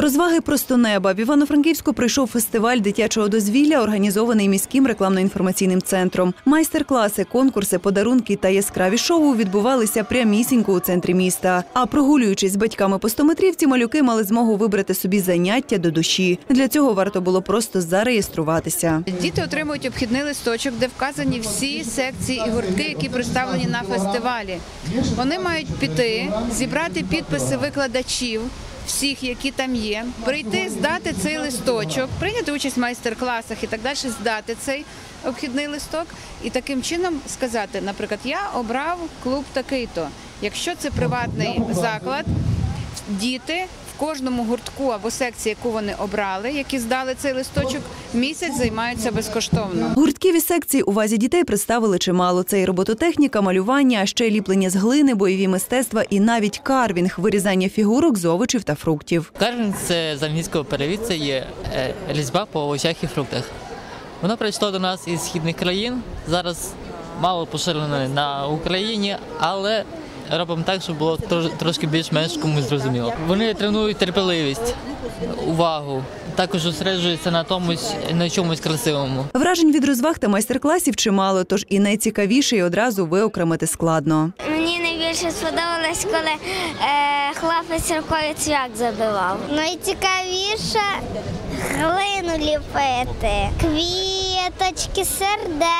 Розваги просто неба. В Івано-Франківську прийшов фестиваль дитячого дозвілля, організований міським рекламно-інформаційним центром. Майстер-класи, конкурси, подарунки та яскраві шоу відбувалися прямісінько у центрі міста. А прогулюючись з батьками по стометрівці, малюки мали змогу вибрати собі заняття до душі. Для цього варто було просто зареєструватися. Діти отримують обхідний листочок, де вказані всі секції і гуртки, які представлені на фестивалі. Вони мають піти, зібрати підписи викладачів. Всіх, які там є, прийти, здати цей листочок, прийняти участь в майстер-класах і так далі, здати цей обхідний листок і таким чином сказати, наприклад, я обрав клуб такий-то. Якщо це приватний заклад, діти кожному гуртку або секції, яку вони обрали, які здали цей листочок, місяць займаються безкоштовно. Гуртків і секцій у вазі дітей представили чимало. Це і робототехніка, малювання, а ще й ліплення з глини, бойові мистецтва і навіть карвінг, вирізання фігурок з овочів та фруктів. Карвінг це з англійського перевід це є е, різьба по овочах і фруктах. Воно прийшло до нас із східних країн. Зараз мало поширене на Україні, але робимо так, щоб було трошки більш-менш комусь зрозуміло. Вони тренують терпеливість, увагу, також зосереджуються на комусь на чомусь красивому. Вражень від розваг та майстер-класів чимало, тож і найцікавіше й одразу виокремити складно. Мені найбільше сподобалось, коли е, хлопець рукою цвях забивав. Найцікавіше глину ліпити, квіточки, сердечка,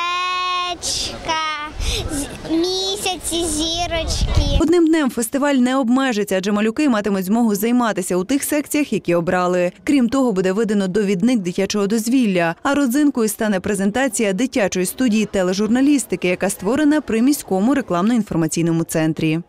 місяці, зірочки. Одним днем фестиваль не обмежиться, адже малюки матимуть змогу займатися у тих секціях, які обрали. Крім того, буде видано довідник дитячого дозвілля. А родзинкою стане презентація дитячої студії тележурналістики, яка створена при міському рекламно-інформаційному центрі.